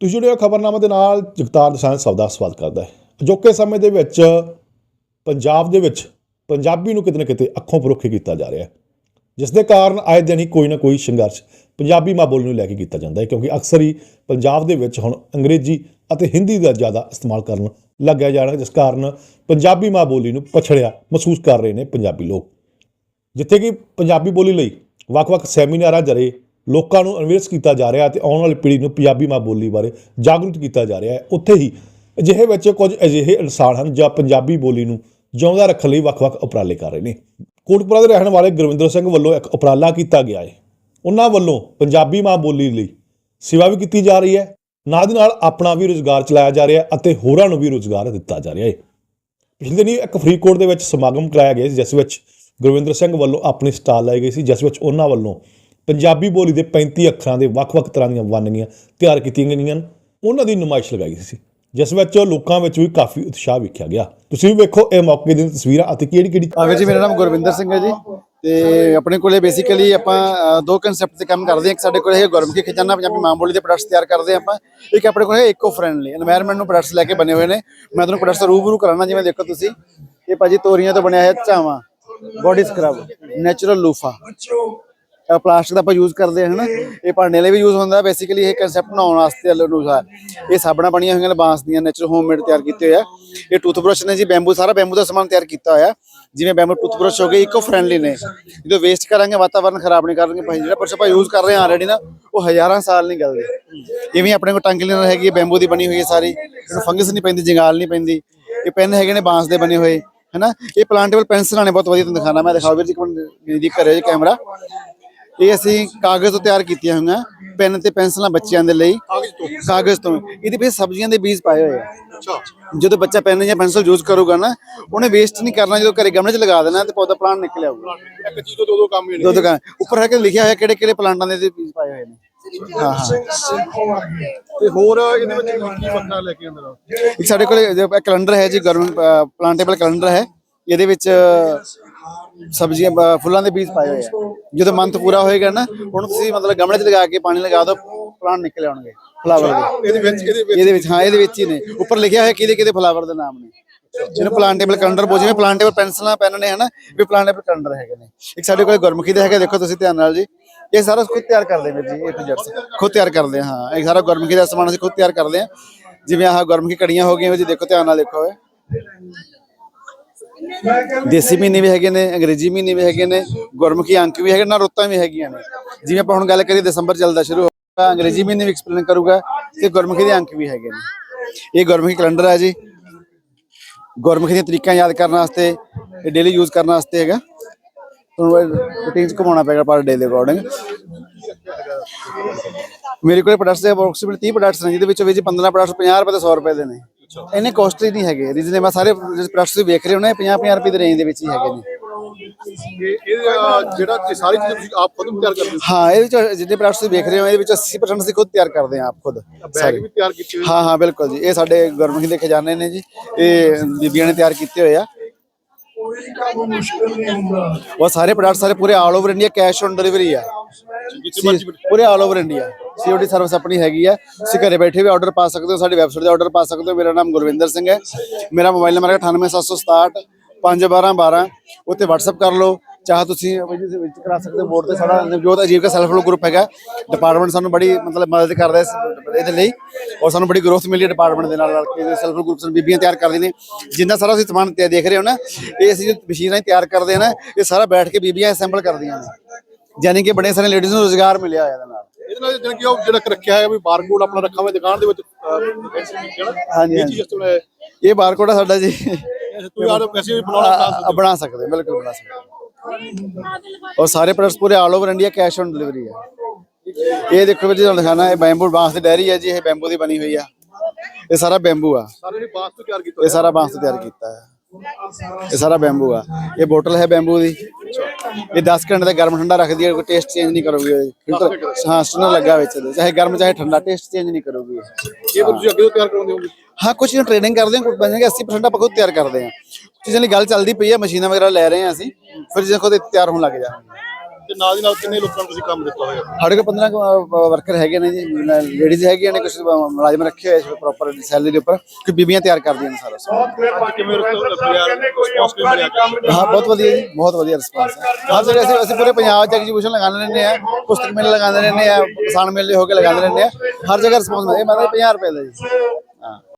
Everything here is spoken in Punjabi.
ਤੁਸੀਂ ਜੁੜੇ ਹੋ ਖਬਰਨਾਮਾ ਦੇ ਨਾਲ ਜਗਤਾਰ ਦਸਾਂਝ ਸਭ ਦਾ ਸਵਾਗਤ ਕਰਦਾ ਹੈ। ਅਜੋਕੇ ਸਮੇਂ ਦੇ ਵਿੱਚ ਪੰਜਾਬ ਦੇ ਵਿੱਚ ਪੰਜਾਬੀ ਨੂੰ ਕਿਤੇ ਨਾ ਕਿਤੇ ਅੱਖੋਂ ਪਰੋਖੇ ਕੀਤਾ ਜਾ ਰਿਹਾ ਹੈ। ਜਿਸ ਦੇ ਕਾਰਨ ਆਏ ਦਿਨ ਹੀ ਕੋਈ ਨਾ ਕੋਈ ਸੰਘਰਸ਼ ਪੰਜਾਬੀ ਮਾਂ ਬੋਲੀ ਨੂੰ ਲੈ ਕੇ ਕੀਤਾ ਜਾਂਦਾ ਹੈ ਕਿਉਂਕਿ ਅਕਸਰ ਹੀ ਪੰਜਾਬ ਦੇ ਵਿੱਚ ਹੁਣ ਅੰਗਰੇਜ਼ੀ ਅਤੇ ਹਿੰਦੀ ਦਾ ਜ਼ਿਆਦਾ ਇਸਤੇਮਾਲ ਕਰਨ ਲੱਗਿਆ ਜਾਣਾ ਜਿਸ ਕਾਰਨ ਪੰਜਾਬੀ ਮਾਂ ਬੋਲੀ ਨੂੰ ਪਛੜਿਆ ਮਹਿਸੂਸ ਕਰ ਰਹੇ ਨੇ ਪੰਜਾਬੀ ਲੋਕ। ਜਿੱਥੇ ਕਿ ਪੰਜਾਬੀ ਬੋਲੀ ਲਈ ਵੱਖ-ਵੱਖ ਸੈਮੀਨਾਰਾਂ ਜਰੇ ਲੋਕਾਂ ਨੂੰ ਅਨਵੇਸ ਕੀਤਾ ਜਾ ਰਿਹਾ ਤੇ ਆਉਣ ਵਾਲੀ ਪੀੜ੍ਹੀ ਨੂੰ ਪੰਜਾਬੀ ਮਾਂ ਬੋਲੀ ਬਾਰੇ ਜਾਗਰੂਕ ਕੀਤਾ ਜਾ ਰਿਹਾ ਹੈ। ਉੱਥੇ ਹੀ ਅਜਿਹੇ ਵਿੱਚ ਕੁਝ ਅਜਿਹੇ ਇਨਸਾਨ ਹਨ ਜੋ ਪੰਜਾਬੀ ਬੋਲੀ ਨੂੰ ਜਿਉਂਦਾ ਰੱਖਣ ਲਈ ਵੱਖ-ਵੱਖ ਉਪਰਾਲੇ ਕਰ ਰਹੇ ਨੇ। ਕੋਟਪੁਰਾ ਦੇ ਰਹਿਣ ਵਾਲੇ ਗੁਰਵਿੰਦਰ ਸਿੰਘ ਵੱਲੋਂ ਇੱਕ ਉਪਰਾਲਾ ਕੀਤਾ ਗਿਆ ਹੈ। ਉਹਨਾਂ ਵੱਲੋਂ ਪੰਜਾਬੀ ਮਾਂ ਬੋਲੀ ਲਈ ਸੇਵਾ ਵੀ ਕੀਤੀ ਜਾ ਰਹੀ ਹੈ। ਨਾਲ ਦੀ ਨਾਲ ਆਪਣਾ ਵੀ ਰੋਜ਼ਗਾਰ ਚਲਾਇਆ ਜਾ ਰਿਹਾ ਅਤੇ ਹੋਰਾਂ ਨੂੰ ਵੀ ਰੋਜ਼ਗਾਰ ਦਿੱਤਾ ਜਾ ਰਿਹਾ ਹੈ। ਪਿਛਲੇ ਦਿਨੀ ਇੱਕ ਫਰੀਦਕੋਟ ਦੇ ਵਿੱਚ ਸਮਾਗਮ ਕਰਾਇਆ ਗਿਆ ਸੀ, ਜਿਸ ਵਿੱਚ ਗੁਰਵਿੰਦਰ ਸਿੰਘ ਵੱਲੋਂ ਆਪਣੀ ਸਟਾਲ ਲਾਈ ਗਈ ਸੀ, ਜਿਸ ਵਿੱਚ ਉਹਨਾਂ ਵੱਲੋਂ ਪੰਜਾਬੀ ਬੋਲੀ ਦੇ 35 ਅੱਖਰਾਂ ਦੇ ਵੱਖ-ਵੱਖ ਤਰ੍ਹਾਂ ਦੀਆਂ ਵੰਨਗੀਆਂ ਤਿਆਰ ਕੀਤੀਆਂ ਗਈਆਂ ਹਨ। ਉਹਨਾਂ ਦੀ ਨਮਾਇਸ਼ ਲਗਾਈ ਸੀ, ਜਿਸ ਵਿੱਚ ਲੋਕਾਂ ਵਿੱਚ ਵੀ ਕਾਫੀ ਉਤਸ਼ਾਹ ਵੇਖਿਆ ਗਿਆ। ਤੁਸੀਂ ਵੀ ਵੇਖੋ ਇਹ ਮੌਕੇ ਦੀਆਂ ਤਸਵੀਰਾਂ ਅਤੇ ਕਿਹੜੀ ਕਿਹੜੀ ਆਵੇ ਜੀ, ਮੇਰਾ ਨਾਮ ਗੁਰਵਿੰਦਰ ਸਿੰਘ ਹੈ ਜੀ। ਤੇ ਆਪਣੇ ਕੋਲੇ ਬੇਸਿਕਲੀ ਆਪਾਂ ਦੋ ਕਨਸੈਪਟ ਤੇ ਕੰਮ ਕਰਦੇ ਹਾਂ। ਇੱਕ ਸਾਡੇ ਕੋਲ ਇਹ ਗੁਰਮੁਖੀ ਖਜ਼ਾਨਾ ਪੰਜਾਬੀ ਮਾਂ ਬੋਲੀ ਦੇ ਪ੍ਰੋਡਕਟਸ ਤਿਆਰ ਕਰਦੇ ਹਾਂ ਆਪਾਂ। ਇੱਕ ਆਪਣੇ ਕੋਲ ਇਕੋ ਫ੍ਰੈਂਡਲੀ এনवायरमेंट ਨੂੰ ਪ੍ਰੋਡਕਟਸ ਲੈ ਕੇ ਬਣੇ ਹੋਏ ਨੇ। ਮੈਂ ਤੁਹਾਨੂੰ ਪ੍ਰੋਡਕਟਸ ਰੂਬਰੂ ਕਰਾਉਣਾ, ਜਿਵੇਂ ਦੇਖੋ ਤੁਸੀਂ। ਇਹ ਭਾਜੀ ਤੋਰੀਆਂ ਤੋਂ ਬਣਿਆ ਹੈ ਝਾਵਾ body scrub natural loofah plastic ਦਾ ਆਪਾਂ ਯੂਜ਼ ਕਰਦੇ ਹਾਂ ਹਨਾ? ਇਹ ਭਾਂਡੇ ਲਈ ਵੀ ਯੂਜ਼ ਹੁੰਦਾ ਬੇਸਿਕਲੀ ਇਹ ਕਨਸੈਪਟ ਬਣਾਉਣ ਵਾਸਤੇ ਅਲੂਸਾ ਇਹ ਸਾਬਣਾ ਬਣੀਆਂ ਹੋਈਆਂ ਨੇ ਬਾਂਸ ਦੀਆਂ ਨੈਚੁਰਲ ਹੋਮਮੇਡ ਤਿਆਰ ਕੀਤੇ ਹੋਏ ਇਹ ਟੂਥਬ੍ਰਸ਼ ਨੇ ਜੀ ਬੈਂਬੂ ਸਾਰਾ ਬੈਂਬੂ ਦਾ ਸਮਾਨ ਤਿਆਰ ਕੀਤਾ ਹੋਇਆ। ਜਿਵੇਂ ਬੈਂਬੂ ਟੂਥਬ੍ਰਸ਼ ਹੋ ਗਏ ਇਕੋ ਫ੍ਰੈਂਡਲੀ ਨੇ। ਜਦੋਂ ਵੇਸਟ ਕਰਾਂਗੇ, ਵਾਤਾਵਰਨ ਖਰਾਬ ਨਹੀਂ ਕਰਨਗੇ ਭਾਈ ਜਿਹੜਾ ਬਰਸ਼ ਆਪਾਂ ਯੂਜ਼ ਕਰ ਰਹੇ ਹਾਂ ਆਲਰੇਡੀ ਨਾ, ਉਹ ਹਜ਼ਾਰਾਂ ਸਾਲ ਨਹੀਂ ਗਲਦੇ। ਇਵੇਂ ਆਪਣੇ ਕੋਲ ਟੰਗ ਕਲੀਨਰ ਹੈਗੀ ਹੈ ਬੈਂਬੂ ਦੀ ਬਣੀ ਹੋਈ ਹੈ ਸਾਰੀ। ਇਹਨੂੰ ਫੰਗਸ ਨਹੀਂ ਪੈਂਦੀ, ਜੰਗਾਲ ਨਹੀਂ ਪੈਂਦੀ। ਇਹ ਪੈਨ ਹੈਗੇ ਨੇ ਬਾਂਸ ਦੇ ਬਣੇ ਹੋਏ, ਹੈਨਾ? ਇਹ ਪਲਾਂਟੇਬਲ ਪੈਨਸਲਾਂ ਨੇ ਬਹੁਤ ਵਧੀਆ, ਤੁਹਾਨੂੰ ਦਿਖਾਣਾ ਮੈਂ। ਦਿਖਾਓ ਵੀਰ ਜੀ ਕੋਲ ਨਜ਼ਦੀਕ ਕਰਿਓ ਜੀ ਕੈਮਰਾ ਇਹ ਅਸੀਂ ਕਾਗਜ਼ ਤੋਂ ਤਿਆਰ ਕੀਤੀਆਂ ਹੋਈਆਂ ਪੈਨ ਤੇ ਪੈਨਸਲਾਂ ਬੱਚਿਆਂ ਦੇ ਲਈ। ਕਾਗਜ਼ ਤੋਂ? ਇਹਦੇ ਵਿੱਚ ਸਬਜ਼ੀਆਂ ਦੇ ਬੀਜ ਪਾਏ ਹੋਏ ਆ। ਜਦੋਂ ਬੱਚਾ ਪੈਨ ਜਾਂ ਪੈਨਸਲ ਯੂਜ਼ ਕਰੂਗਾ ਨਾ ਉਹਨੇ ਵੇਸਟ ਨਹੀਂ ਕਰਨਾ ਜਦੋਂ ਘਰੇ ਗਮਲੇ 'ਚ ਲਗਾ ਦੇਣਾ ਤੇ ਪੌਦਾ ਪਲਾਂਟ ਨਿਕਲ ਆਊਗਾ। ਇੱਕ ਚੀਜ਼ ਤੋਂ ਦੋ ਦੋ ਕੰਮ ਹੀ ਦੋ ਦੁਕਾਨ ਉੱਪਰ ਹੈ ਕਿ ਲਿਖਿਆ ਹੋਇਆ ਕਿਹੜੇ ਕਿਹੜੇ ਪਲਾਂਟਾਂ ਦੇ ਬੀਜ ਪਾਏ ਹੋਏ ਨੇ। ਹਾਂ ਤੇ ਹੋਰ ਇਹਦੇ ਵਿੱਚ ਕੀ ਵੱਖਰਾ ਲੈ ਕੇ ਅੰਦਰ ਇੱਕ ਸਾਡੇ ਕੋਲ ਕੈਲੰਡਰ ਹੈ ਜੀ ਗਵਰਨਮੈਂਟ ਪਲਾਂਟੇਬਲ ਕੈਲੰਡਰ ਹੈ। ਇਹਦੇ ਵਿੱਚ ਸਬਜ਼ੀਆਂ ਫੁੱਲਾਂ ਦੇ ਬੀਜ ਪਾਏ ਹੋਏ ਆ। ਜਦੋਂ ਮੰਥ ਪੂਰਾ ਹੋਏਗਾ ਨਾ ਹੁਣ ਤੁਸੀਂ ਮਤਲਬ ਗਮਲੇ 'ਚ ਲਗਾ ਕੇ ਪਾਣੀ ਲਗਾ ਦਿਓ ਪਲਾਂਟ ਨਿਕਲ ਆਉਣਗੇ ਫਲਾਵਰ ਦੇ। ਇਹਦੇ ਵਿੱਚ ਇਹਦੇ ਵਿੱਚ ਹਾਂ ਇਹਦੇ ਵਿੱਚ ਹੀ ਨੇ। ਉੱਪਰ ਲਿਖਿਆ ਹੋਇਆ ਕਿਹਦੇ ਕਿਹਦੇ ਫਲਾਵਰ ਦੇ ਨਾਮ ਨੇ। ਜਿਹਨੂੰ ਪਲਾਂਟੇਬਲ ਕੈਲੰਡਰ ਬੋ ਜਿਵੇਂ ਪਲਾਂਟੇਬਲ ਪੈਨਸਲਾਂ ਪੈਨ ਨੇ ਹਨਾ ਵੀ ਪਲਾਂਟੇਬਲ ਕੈਲੰਡਰ ਹੈਗੇ ਨੇ। ਇੱਕ ਸਾਡੇ ਕੋਲ ਗੁਰਮੁਖੀ ਦੇ ਹੈਗੇ ਦੇਖੋ ਤੁਸੀਂ ਧਿਆਨ ਨਾਲ ਜੀ। ਇਹ ਸਾਰਾ ਖੁਦ ਤਿਆਰ ਕਰਦੇ ਨੇ ਜੀ ਇਹ ਟੂ ਜ਼ੈਡ ਖੁਦ ਤਿਆਰ ਕਰਦੇ ਹਾਂ ਹਾਂ। ਇਹ ਸਾਰਾ ਗੁਰਮੁਖੀ ਦਾ ਸਮਾਨ ਅਸੀਂ ਖੁਦ ਤਿਆਰ ਕਰਦੇ ਹਾਂ ਜਿਵੇਂ ਆਹ ਗੁਰਮੁਖੀ ਕੜੀਆਂ ਹੋ ਗਈਆਂ ਜੀ ਦੇਖੋ ਧਿਆਨ ਨਾਲ ਦੇਖੋ ਇਹ। ਦੇਸੀ ਮਹੀਨੇ ਵੀ ਹੈਗੇ ਨੇ, ਅੰਗਰੇਜ਼ੀ ਮਹੀਨੇ ਵੀ ਹੈਗੇ ਨੇ, ਗੁਰਮੁਖੀ ਅੰਕ ਵੀ ਹੈਗੇ ਨਾ ਰੁੱਤਾਂ ਵੀ ਹੈਗੀਆਂ ਨੇ। ਜਿਵੇਂ ਆਪਾਂ ਹੁਣ ਗੱਲ ਕਰੀਏ ਦਸੰਬਰ ਚੱਲਦਾ ਸ਼ੁਰੂ ਹੋਗਾ ਅੰਗਰੇਜ਼ੀ ਮਹੀਨੇ ਵੀ ਐਕਸਪਲੇਨ ਕਰੂਗਾ ਤੇ ਗੁਰਮੁਖੀ ਦੇ ਅੰਕ ਵੀ ਹੈਗੇ ਨੇ। ਇਹ ਗੁਰਮੁਖੀ ਕੈਲੰਡਰ ਹੈ ਜੀ। ਗੁਰਮੁਖੀ ਦੀਆਂ ਤਰੀਕਾਂ ਯਾਦ ਕਰਨ ਵਾਸਤੇ ਡੇਲੀ ਯੂਜ਼ ਕਰਨ ਵਾਸਤੇ ਹੈਗਾ। ਤੁਹਾਨੂੰ ਰੂਟੀਨ ਘੁਮਾਉਣਾ ਪਏਗਾ ਪਰ ਡੇ ਦੇ ਅਕੋਰਡਿੰਗ ਮੇਰੇ ਕੋਲ ਪ੍ਰੋਡਕਟਸ ਦੇ ਅਪਰੋਕਸੀਮੇਟ 30 ਪ੍ਰੋਡਕਟਸ ਨੇ, ਜਿਹਦੇ ਵਿੱਚੋਂ ਵੀ ਜੀ 15 ਪ੍ਰੋਡਕਟਸ 50 ਰੁਪਏ ਤੇ 100 ਰੁਪਏ ਦੇ ਨੇ। ਇੰਨੇ ਕਾਸਟਲੀ ਨਹੀਂ ਹੈਗੇ। ਰੀਜ਼ਨੇਬਲ ਸਾਰੇ ਪ੍ਰੋਡਕਟਸ ਤੁਸੀਂ ਵੇਖ ਰਹੇ ਹੋ ਨਾ 50 50 ਰੁਪਏ ਦੇ ਰੇਂਜ ਦੇ ਵਿੱਚ ਹੀ ਹੈਗੇ ਨੇ। ਇਹ ਇਹ ਜਿਹੜਾ ਇਹ ਸਾਰੀ ਚੀਜ਼ਾਂ ਤੁਸੀਂ ਆਪ ਖੁਦ ਤਿਆਰ ਕਰਦੇ ਹਾਂ? ਇਹਦੇ ਵਿੱਚ ਜਿੰਨੇ ਪ੍ਰੋਡਕਟਸ ਤੁਸੀਂ ਵੇਖ ਰਹੇ ਹੋ ਇਹਦੇ ਵਿੱਚ 80% ਅਸੀਂ ਖੁਦ ਤਿਆਰ ਕਰਦੇ ਹਾਂ ਆਪ ਖੁਦ। ਹੋ ਬੈਗ ਵੀ ਤਿਆਰ ਕੀਤੇ ਹੋਏ ਹਾਂ। ਹਾਂ ਬਿਲਕੁਲ ਜੀ। ਇਹ ਸਾਡੇ ਗੁਰਮੁਖੀ ਦੇ ਖਜ਼ਾਨੇ ਨੇ ਜੀ। ਇਹ ਬੀਬੀਆਂ ਨੇ ਤਿਆਰ ਕੀਤੇ ਹੋਏ ਆ। ਉਹ ਸਾਰੇ ਪ੍ਰੋਡਕਟ ਸਾਰੇ ਪੂਰੇ all over India cash on delivery ਆ। ਪੂਰੇ all over India COD service ਆਪਣੀ ਹੈਗੀ ਹੈ ਤੁਸੀਂ ਘਰੇ ਬੈਠੇ ਵੀ ਆਰਡਰ ਪਾ ਸਕਦੇ ਹੋ, ਸਾਡੀ ਵੈਬਸਾਈਟ ਤੇ ਆਰਡਰ ਪਾ ਸਕਦੇ ਹੋ। ਮੇਰਾ ਨਾਮ ਗੁਰਵਿੰਦਰ ਸਿੰਘ ਹੈ। ਮੇਰਾ ਮੋਬਾਈਲ ਨੰਬਰ ਹੈ 98767 51212 ਉੱਤੇ WhatsApp ਕਰ ਲਓ। ਚਾਹ ਤੁਸੀਂ ਵਿੱਚ ਕਰਾ ਸਕਦੇ ਹੋ ਬੋਰਡ ਤੇ ਸਾਡਾ ਨਵਜੋਤ ਅਜੀਬ ਦਾ ਸੈਲਫ ਹੈਲਪ ਗਰੁੱਪ ਹੈਗਾ। ਡਿਪਾਰਟਮੈਂਟ ਸਾਨੂੰ ਬੜੀ ਮਤਲਬ ਮਦਦ ਕਰਦਾ ਇਸ ਇਹਦੇ ਲਈ। ਔਰ ਸਾਨੂੰ ਬੜੀ ਗਰੋਥ ਮਿਲੀ ਡਿਪਾਰਟਮੈਂਟ ਦੇ ਨਾਲ ਰਲ ਕੇ। ਸੈਲਫ ਹੈਲਪ ਗਰੁੱਪ ਸਾਨੂੰ ਬੀਬੀਆਂ ਤਿਆਰ ਕਰਦੀਆਂ ਨੇ। ਜਿੰਨਾ ਸਾਰਾ ਅਸੀਂ ਸਮਾਨ ਤੇ ਦੇਖ ਰਹੇ ਹੋ ਨਾ, ਇਹ ਅਸੀਂ ਮਸ਼ੀਨਾਂ ਤਿਆਰ ਕਰਦੇ ਹਾਂ ਨਾ, ਇਹ ਸਾਰਾ ਬੈਠ ਕੇ ਬੀਬੀਆਂ ਅਸੈਂਬਲ ਕਰਦੀਆਂ ਨੇ। ਯਾਨੀ ਕਿ ਬੜੇ ਸਾਰੇ ਲੇਡੀਜ਼ ਨੂੰ ਰੋਜ਼ਗਾਰ ਮਿਲਿਆ ਹੋਇਆ ਇਹਦੇ ਨਾਲ। ਇਹਦੇ ਨਾਲ ਜਿਹੜਾ ਕਿ ਉਹ ਜਿਹੜਾ ਰੱਖਿਆ ਹੈ ਵੀ ਬਾਰਕੋਡ ਆਪਣਾ ਰੱਖਾ ਹੋਇਆ ਦੁਕਾਨ ਦੇ ਵਿੱਚ ਹਾਂਜੀ, ਇਹ ਚੀਜ਼ ਇਸ ਤਰ੍ਹਾਂ ਹੈ ਇਹ ਬਾਰਕੋਡ ਆ ਸਾਡਾ ਜੀ। ਤੁਸੀਂ ਆਪ ਵੈਸੇ ਵੀ ਬਣਾਉਣਾ ਆ- ਆ ਬਣਾ ਸਕਦੇ ਹੋ, ਬਿਲਕੁਲ ਬਣਾ ਸਕਦੇ। ਹੋ। ਔਰ ਸਾਰੇ ਪ੍ਰੋਡਕਟਸ ਪੂਰੇ all over India cash on delivery ਹੈ ਇਹ ਦੇਖੋ ਜੀ ਤੁਹਾਨੂੰ ਦਿਖਾਣਾ ਇਹ ਬੈਂਬੂ ਬਾਂਸ ਦੀ ਡੈਰੀ ਹੈ ਜੀ ਇਹ ਬੈਂਬੂ ਦੀ ਬਣੀ ਹੋਈ ਆ। ਇਹ ਸਾਰਾ ਬੈਂਬੂ ਆ। ਸਾਰੇ ਨੇ ਬਾਸ ਤੋਂ ਤਿਆਰ ਕੀਤਾ ਇਹ ਸਾਰਾ ਬਾਂਸ ਤੋਂ ਤਿਆਰ ਕੀਤਾ ਹੈ ਇਹ ਸਾਰਾ ਬੈਂਬੂ ਆ। ਇਹ ਬੋਟਲ ਹੈ ਬੈਂਬੂ ਦੀ। ਇਹ 10 ਘੰਟੇ ਦਾ ਗਰਮ ਠੰਡਾ ਰੱਖਦੀ ਹੈ ਕੋਈ ਟੇਸਟ ਚੇਂਜ ਨਹੀਂ ਕਰੂਗੀ। ਫਿਲਟਰ ਹਾਂ ਸਟਨਰ ਲੱਗਾ ਵਿੱਚ ਇਹਦੇ। ਚਾਹੇ ਗਰਮ ਚਾਹੇ ਠੰਡਾ ਟੇਸਟ ਚੇਂਜ ਨਹੀਂ ਕਰੂਗੀ ਇਹ। ਤੁਸੀਂ ਅੱਗੇ ਤੋਂ ਤਿਆਰ ਕਰਾਉਂਦੇ ਹੋਗੇ ਹਾਂ ਕੁਝ ਟ੍ਰੇਨਿੰਗ ਕਰਦੇ ਹਾਂ ਕੁਝ ਬੰਦੇ 80% ਆਪਾਂ ਖੁਦ ਤਿਆਰ ਕਰਦੇ ਹਾਂ ਚੀਜ਼ਾਂ ਲਈ ਗੱਲ ਚੱਲਦੀ ਪਈ ਹੈ ਮਸ਼ੀਨਾਂ ਵਗੈਰਾ ਲੈ ਰਹੇ ਹਾਂ ਅਸੀਂ ਫਿਰ ਜਦੋਂ ਖੁਦ ਤਿਆਰ ਹੋਣ ਲੱਗ ਜਾਣਗੇ ਤੇ ਨਾਲ ਦੀ ਨਾਲ ਕਿੰਨੇ ਲੋਕਾਂ ਨੂੰ ਤੁਸੀਂ ਕੰਮ ਦਿੱਤਾ ਹੋਇਆ? ਸਾਡੇ ਕੋਲ 15 ਵਰਕਰ ਹੈਗੇ ਨੇ ਜੀ ਲੇਡੀਜ਼ ਹੈਗੀਆਂ ਨੇ ਕੁਝ ਮੁਲਾਜ਼ਮ ਰੱਖੇ ਹੋਏ ਪ੍ਰੋਪਰ ਸੈਲਰੀ ਦੇ ਉੱਪਰ ਕਿ ਬੀਬੀਆਂ ਤਿਆਰ ਕਰਦੀਆਂ ਨੇ ਸਾਰਾ। ਅੱਜ ਕਿਵੇਂ ਰਿਸਪੌਂਸ ਕਿਵੇਂ ਮਿਲਿਆ ਹਾਂ ਬਹੁਤ ਵਧੀਆ ਜੀ ਬਹੁਤ ਵਧੀਆ ਰਿਸਪਾਂਸ ਹੈ। ਹਰ ਜਗ੍ਹਾ ਅਸੀਂ ਅਸੀਂ ਪੂਰੇ ਪੰਜਾਬ 'ਚ ਐਗਜੀਬਿਸ਼ਨ ਲਗਾਉਂਦੇ ਰਹਿੰਦੇ ਆ ਪੁਸਤਕ ਮੇਲੇ ਲਗਾਉਂਦੇ ਰਹਿੰਦੇ ਆ ਕਿਸਾਨ ਮੇਲੇ ਹੋ ਕੇ ਲਗਾਉਂਦੇ ਰਹਿੰਦੇ ਆ ਹਰ ਜਗ੍ਹਾ ਰਿਸਪਾਂਸ ਮਿਲਦਾ ਇਹ ਮਤਲਬ 50 ਰੁਪਏ ਦਾ ਜੀ।